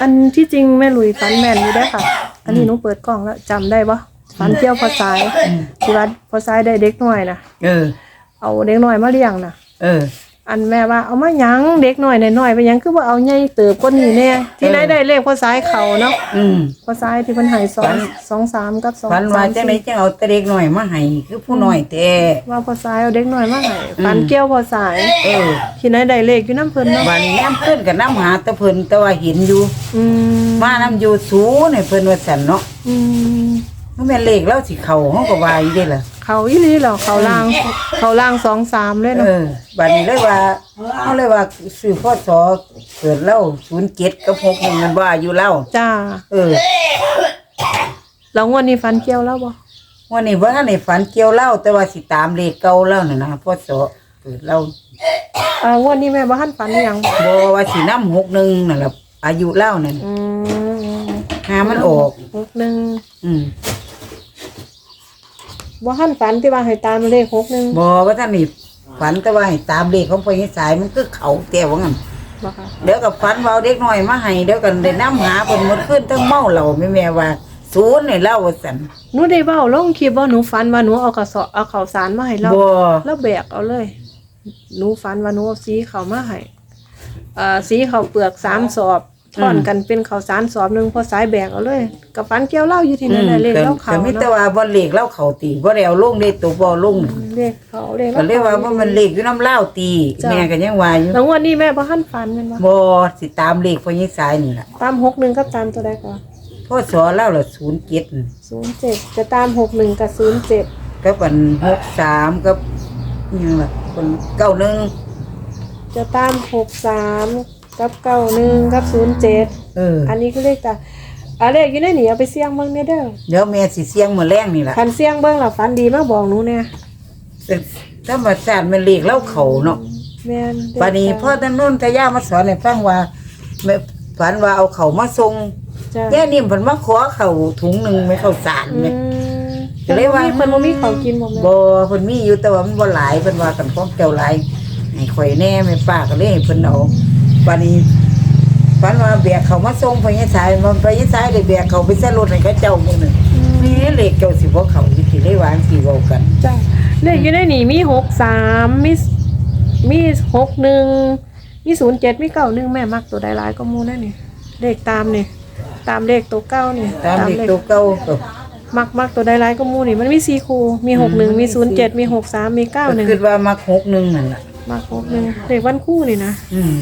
อันที่จริงแม่หลุยฝันแม่นอยู่ได้อค่ะ อันนี้หนูเปิดกล้องแล้วจำได้ปะฝันเกี่ยวพอสายที่ว่าพอสายได้เด็กน้อยนะเออ เอาเด็กน้อยมาเลี้ยงนะเออ อันแม่ว่าเอามาหยังเด็กน้อยน้อยๆไปหยังคือว่าเอาใหญ่เติบกว่านี้แน่ที่ไหนได้เลขพอสายเขาเนาะอืมพอสายที่เพิ่นให้สอฝังน สองสามกับสองฝันว่าสามจังไดสี่จังเอาแตะเด็กหน่อยมาให้คือผู้น้อยแต่ว่าพอสายเอาเด็กน้อยมาให้ฝันเกี่ยวพอสายเออที่ไหนได้เลขอยู่น้ำเพิ่นเนาะวันนี้น้ำเพิ่นกับน้ำหาแตะเพิ่นแต่ว่าเห็นอยู่ อืมมาน้ำอยู่สูให้เพิ่นว่าสั่นเนาะอืม มันแม่นเลขแล้วสิเข้าเฮาก็ว่าอยู่เด้ล่ะ เขาอีหลีเหรอเขาล่าง เขาล่างสองสามเลยเอเนาะอบัดนี้เลยว่าเฮาเลยว่าซื้อพศเกิดเล่า07กับ6นี่มันว่าอยู่เล่าจ้าเออแล้วงวันนี้ฟันเกี่ยวแล้วบ่วันนี้บ่ทันได้ฝันเกี่ยวเล่าแต่ว่าสิตามเลขเก่าเล่าน่ะนะพศเกิดเล่าอ่างวันนี้แม่บ่ทันฝันอิหยังบ่ว่าสินำ61นั่นล่ะอายุเล่านั่นอืมหามันออกหกหนึ่งอืม บ่ทันฝันที่ว่าให้ตามเลขหกหนึ่งบอว่าท่านนี่ฝันแต่ว่าให้ตามเลขของพญสายมันคือเขาแต่ว่างั้นบ่ค่ะเดี๋ยวกับฝันว่าเอาเด็กน้อยมาให้เดี๋ยวกันได้น้ำหาเพิ่นหมดขึ้นทั้งเมาเหล่าแม่แม่ว่าศูนย์นี่เล่าว่าซั่นหนูได้เว้าลงคลิปว่าหนูฝันว่าหนูเอากระสอบเอาข้าวสารมาให้เราบ่แล้วแบกเอาเลย หนูฝันว่าหนูเอาสีเขาวมาให้เอ่อสีเขาวเปลือกสามสอบ ทอนกันเป็นข้าวสารสอบหนึงพอสายแบกเอาเลยกับฝันเกี่ยวเล่าอยู่ที่นั่นน่ะเลขก็เล่าเขาก็มีแต่เนาะว่าบ่เลขเล่าเขาตีบ่ได้เอาลงได้ตัวบ่ลงเลขเขาเลขก็เล่าเลยว่าเขาบ่มันเลขอยู่น้ำเล่าตีจ้ะแม่ก็ยังว่าอยู่แล้วงวันนี้แม่บ่ทันฝันแม่นบ่บ่สิตามเลขพญสายนี่ล่ะตามหกหนึ่งก็ตามตัวใดก่อนพอสอเล่าละ07ศูนย์เจ็ดจะตามหกหนึ่งกับศูนย์เจ็ดกับอัน63กับอิหยังล่ะคน91จะตามหกสาม กับเก้าหนึ่งกับศูนย์เจ็ดเอออันนี้คือเลขตาอันเลขอยู่ในนี่เอาไปเสี่ยงเบิ่งเด้อเด้อเดี๋ยวแม่สิเสียงมื้อแรงนี่ล่ะคันเสี่ยงเบิ่งแล้วฝันดีมาบอกหนูเนี่ยแต่ธรรมชาติมันเลขเล่าเขาเนาะแม่นปานนี้พ่อท่านนุ่นทายามาสอนให้ฟังว่าแม่ฝันว่าเอาเขามาส่งจ้ะแย่นิ่มเพิ่นมาขอเขาถุงหนึงไม่เข้าสารอืแม่ มก็เลยว่า เพิ่นบ่มีเขาวกินบ่แม่บ่เพิ่นมีอยู่แต่ว่ามันบ่หลายเพิ่นว่ากันของเจ้าหลายให้ข่อยแน่แม่ป้าก็เลยให้เพิ่นเอา ปานนี้ฝันว่าแบกเขามาส่งพญาสายมันพญาสายได้แบกเขาไปใส่รถให้เขาเจ้ามื้อนึงมีเลขเจ้าสิบ่เข้าสิสิได้วางสิเว้ากันจ้ะเลขอยู่ในนี่มีหกสามมีมีหกหนึ่งมีศูนย์เจ็ดมีเก้าหนึ่งแม่มักตัวใดหลายก็มูนั่นนี่เลขตามนี่ตามเลขตัวเก้านี่ตามเลขตัวเก่าก็มักมักตัวใดร้ายก็มูนี่มันมีสี่คูมีหกหนึ่งมีศูนย์เจ็ดมีหกสามมีเก้าหนึ่งคิดว่ามัก6นึงนั่นล่ะมักหกหนึ่งเลขวันคู่นี่นะอืม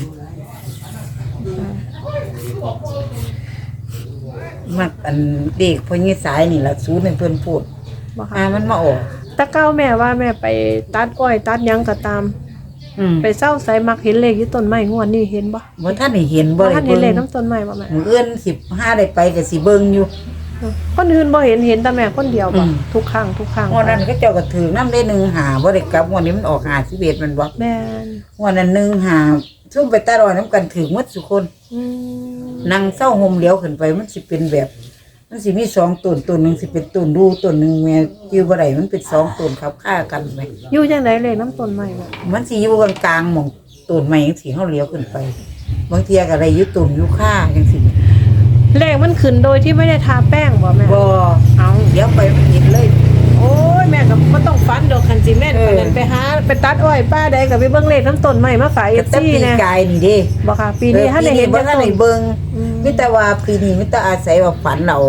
มักอันเด็กพญสายนี่ล่ะศูนย์ให้เพิ่นพูดบอกอ่าค่ะมันมาออกตะเก้าแม่ว่าแม่ไปตัดอ้อยตัดหยังก็ตาม อืมไปเศร้าใส่มักเห็นเลขอยู่ต้นไม้งวดนี่เห็นบ่บ่ท่านได้เห็นบ่บ่ได้ท่านเห็เบิ่นเลขงน้ำต้นไม้บ่แม่มื้ออื่น15ได้ไปก็สิเบิ่งอยู่ คนอื่นบ่เห็นเห็นแต่แม่คนเดียวบ่อืมทุกครั้งทุกครั้งงวดนั้นก็เจ้าก็ถือนำได้1หาบ่ได้กลับงวดนี้มันออก51มันบ่แม่นงวดนั้น1หาซุ่มไปตารอยนํกันถือหมดทุกคน อืม นั่งเศร้าห่มเหลียวขึ้นไปมันสิเป็นแบบ มันสิมีสองต้นต้นหนึงสิเป็นต้นรูต้นหนึงแม่จิ้วบ่ได้มันเป็นสองต้นขับค่ากันไหมอยู่จังไดเลขน้ำต้นไม้บ่มันสิอยู่กลางๆหม่องต้นไม้จังซี่เฮาเลี้ยวขึ้นไป บางเทีก็ได้อยู่ต้นอยู่ค่าจังซี่เลขมันขึ้นโดยที่ไม่ได้ทาแป้งบ่แม่บ่เอาเดี๋ยวไปมันเห็น หาไปตัดอ้อยป้าใดก็ไปเบิ่งเลขน้ำต้นไม้มาฝากแต่ FC ปีนะกายนี่เด้บ่ค่ะ ปีนี้ท่านได้เห็นบ่จักทันต้นได้เบิ่งอืมมีแต่ว่าปีนี้มีแต่อาศัยว่าฝันเอา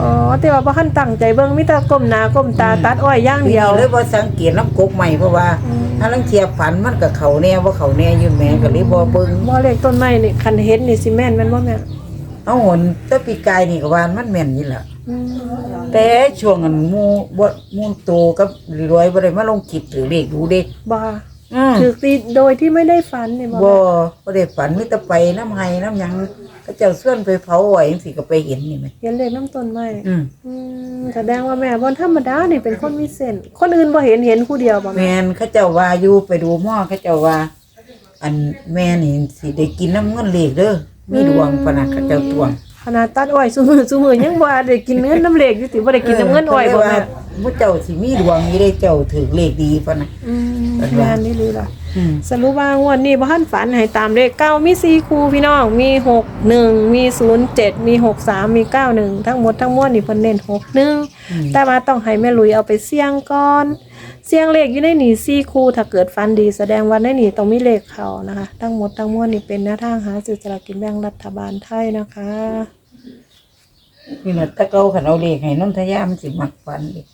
อ๋อแต่ว่าบ่ทันตั้งใจเบิ่งมีแต่ก้มหน้าก้มตาตัดอ้อยอย่างปีเดียวนี้เลยบ่สังเกตน้ำกกใหม่เพราะว่าอืม ถ้าลังเทียฝันมันก็เขาแน่ว่าเขาแน่อยู่แม่ก็เลยบ่เบิ่งบ่เลขต้นไม้นี่คันเห็นนี่สิแม่นแม่นบ่แม่เอาหนแต่ปีกายนี่ก็ว่ามันแม่นนี่ล่ะอืม แต่ช่วงอันหมู่บ่หมู่โตกับรวยบ่ได้มาลงคลิปถือเลขดูเด้บ่ค่ะอืมถือตีโดยที่ไม่ได้ฝันนี่บ่บ่แม่บ่ได้ฝันมีแต่ไปน้ำไห้น้ำหยังก็เจ้าส่วนไปเผาไว้จังซี่ก็ไปเห็นนี่แหมเห็นเลขน้ำต้นไม้อืมอืมแสดงว่าแม่บ่ธรรมดานี่เป็นคนมีเส้นคนอื่นบ่เห็นเห็นผู้เดียวบ่แมแม่นเขาเจ้าว่าอยู่ไปดูหม้อเขาเจ้าว่า อันแม่นี่สิได้กินน้ำเงินเลขเด้อมีดวงปะนะเขาเจ้าตวง ขนาดตัดอ้อยซุมื้อซุมื้อยังบ่ได้กินเงินน้ำเลขอยู่ติบ่ได้กินน้ำเงินอ้อยบ่เพิ่นเลยแม่ว่าผู้เจ้าสิมีดวงอยู่ได้เจ้าถือเลขดีปะนะอืมเพิ่นแม่ว่านนี่เลยล่ะอืมสรุปว่างวดนี้บ่ทันฝันให้ตามเลขเก้ามีสี่คู่พี่น้องมีหกหนึ่งมีศูนย์เจ็ดมีหกสามมีเก้าหนึ่งทั้งหมดทั้งมวลนี่เพิ่นเน้นหกหนึ่งแต่ว่าต้องให้แม่ลุยเอาไปเสี่ยงก่อน เสี่ยงเลขอยู่ในนี่สี่คู่ถ้าเกิดฟันดีแสดงว่าในนี่ต้องมีเลขเขานะคะ ทั้งหมดทั้งมวลนี่เป็นแนวทางหาซื้อสลากกินแบ่งรัฐบาลไทยนะคะ นี่แหละตะเกาขันเอาเลขให้นนทยามันสิมักฝันเด็ก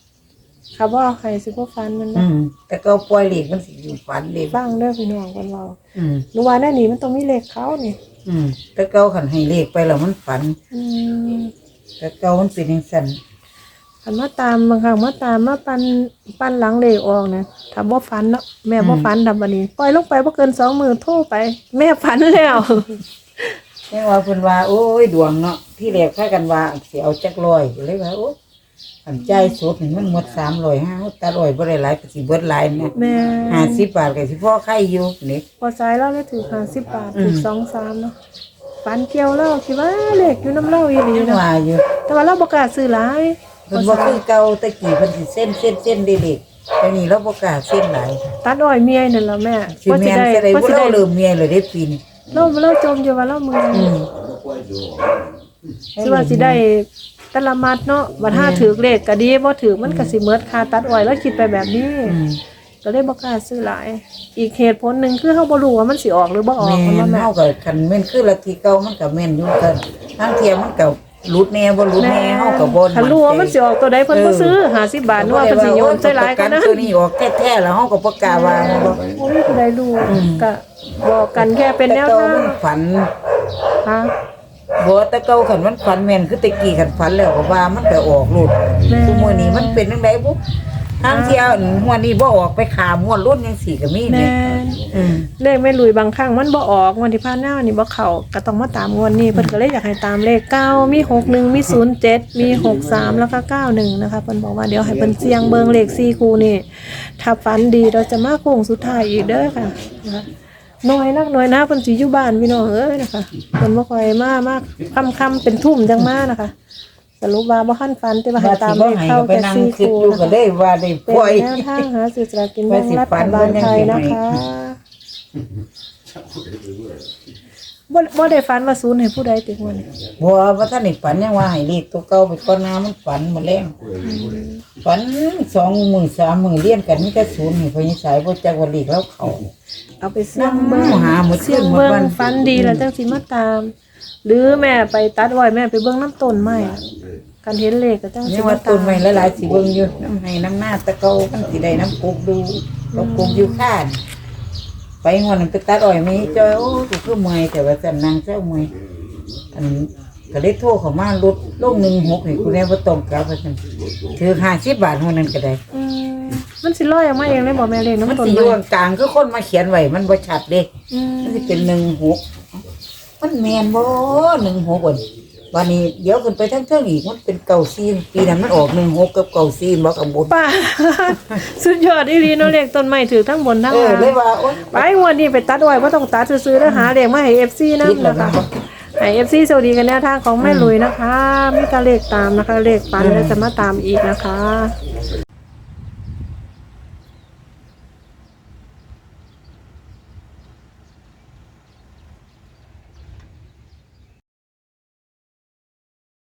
ค่ะบ่ใครสิบ่ฟันมันอืนะมตะเกาปล่อยเลขมันสิอยู่ฝันเด็กฟังเด้อพี่น้องกันเราอืมหนูว่าในนี่มันต้องมีเลขเขานี่อืมตะเกาขันให้เลขไปแล้วมันฝันอืมตะเกามันเป็นอย่างสั่น คันมาตามบางครั้งมาตามมาปันปันหลังเลขออกนะถ้าบ่ฝันเนาะแม่บ่ฝันทำบัดนี้ปล่อยลงไปบ่เกิน2มื้อโทรไป แม่ฝันแล้วแม่ว่าเพิ่นว่า โอ้ยดวงเนาะที่แรกพากันว่าสิเอาจักร้อยเลยว่าโอ้อันใจายสดนี่มันหมด300 5ตาร้อยบ่ได้หลายก็สิเบิดหลายนะแม่50บาทก็สิพอไข่อยู่นี่พอสายเราเลยถือ50บาทอืถืมอ2 3เนาะฝันเกี่ยวเราคิดว่าเลขอยู่น้ำเล่าอีหลียังเนาะว่าอยู่แต่ว่าเราบ่กล้าซื้อหลายเพิ่นบ่คือเก่าแตะกี้เพิ่นสิเส้นเส้นเส้นเด็กๆแต่นี่เราบ่กล้าเส้นหลายตัดอ้อยเมียนั่นล่ะแม่สิแม่นจะได้ก็บ่สิเราได้เริ่มเมียเลยได้ปีนี้เราเราจมอยู่ว่าเรามืออืมสิว่าสิได้แตละมัดเนาะบัดถ้าถือเลขก็ดีบ่ถือมันก็สิเมิดค่าตัดอ้อยแล้วคิดไปแบบนี้อืมก็เลยบ่กล้าซื้อหลาย อีกเหตุผลหนึ่งคือเฮาบ่รู้ว่ามันสิออกหรือบ่ออกแม่มันนว่าแม่เฮาก็คันแม่นคือลัทธิเก่ามันก็แม่นอยู่กันทางเทียมมันก็ หลุดแน่บ่หลุดแน่เฮาก็บ่คันรู้ว่ามันสิออกตัวใดเพิ่นบ่ซื้อ50บาทนัวาเพิ่นสิโยนใส่หลายกันนะตัวนี้ออกแท้ๆแล้วเฮาก็บ่กล้าวางบ่บ่มีผู้ใดรู้ก็บอกกันแค่เป็นแนวแต่ทางเก่มันฝันฮะบ่แต่เก่าคันมันฝันแม่นคือแตะกี้คันฝันแล้วก็ว่ามันก็ออกหลุดซุมื้อนี้มันเป็นจังไดบ่ ทางเที่ยวหัวนี้บ่ออกไปขามหัวรุ่นจังซี่ก็มีแม่แม่นอืมเลขแม่ลุยบางครั้งมันบ่ออกงวันที่ผ่านหน้านี่บ่เข้าก็ต้องมาตามงวดนี้เพิ่นก็เลยอยากให้ตามเลขเก้ามี61มี07มี63แล้วก็91นะคะเพิ่นบอกว่าเดี๋ยวให้เพิ่นเสี่ยงเบิ่งเลข4คู่นี่ถ้าฝันดีเราจะมาโค้งสุดท้ายอีกเด้อค่ะนะคะน้อยนักน้อยนะเพิ่นสิอยู่บ้านพี่น้องเอ้ยนะคะเพิ่นบ่ค่อยมามากค่ำๆเป็นทุ่มจังมานะคะ สรุปว่าบ่ทันฝันแต่ว่าให้ว่าตาสิมบ่เลขให้เข้าก็ไปแค่นั่งสี่คิดคู่อยู่นะก็คะเลยว่าได้เป็นปล่อย แนวทางหาสื่อสลากกินแบ่งรัฐบาลไทยนะคะบ่บ่ได้ฝันว่าศูนย์ให้ผู้ใดติดวันนี้บัวว่าท่านนี่ฝันยังว่าให้เลขตัวเก่าไปก่อนหน้ามันฝันมาแล้วฝันสองหมื่นสามหมื่นเลี้ยนกันมีแต่ศูนย์นี่พญสายบ่จักว่าเลขแล้วเขา เอาไปเสี่ยงเบิ่งหาหมดเสี่ยงหมดเบิ่วันงฝันดีแล้วจังสิมาตาม หรือแม่ไปตัดไว้แม่ไปเบิ่งน้ำต้นไม้อะกันเห็นเลขก็จังสินี่ว่ามาต้ตานมไม้หลายๆสิเบิ่งอยู่น้ำให้น้ำหน้าตะเกามันสิได้น้ำกุกดูน้ำกุกอยู่ข้านไปงอนนไปตัดอ้อยมีจอยโอ้กูคือเมื่อยแต่ว่าจันนางเจ้าเมื่อยอันก็เลยโทรเข้ามาลดลงหนึ่งหกให้กูแน่บ่ต้องกลับว่าซั่นถือ50บาทเท่านั้นก็ได้อืมมันสิลอยออกมาเองเลยบ่แม่เลขมันน้ำต้นสิอไม้ยู่กลางๆคือคนมาเขียนไว้มันบ่ชัดเด้อืมมันสิเป็นหนึ่งหก มันแมนบ่หนึ่งหกวันวันนี้เดี๋ยวขึ้นไปทั้งเท่งอีกมันเป็นเก่าซีนปีนั้นมันออกหนึ่งหกกับเก่าซีนบ่กับบนป้า สุดยอดอีหลีเนาะเลขต้นไม้ถือทั้งบนทั้งเออล่างเลยว่าโอ๊ยไปงวันนี้ไปตัดไว้ว่าต้องตัดซื้อๆแล้วหาเลขมาให้ FC นะคิดแล้วนะคะ นะให้ FC สวัสดีกันแนวทางของแม่ลุยนะคะ มีการเลขตามนะคะ เลขปันแล้วจะมาตามอีกนะคะ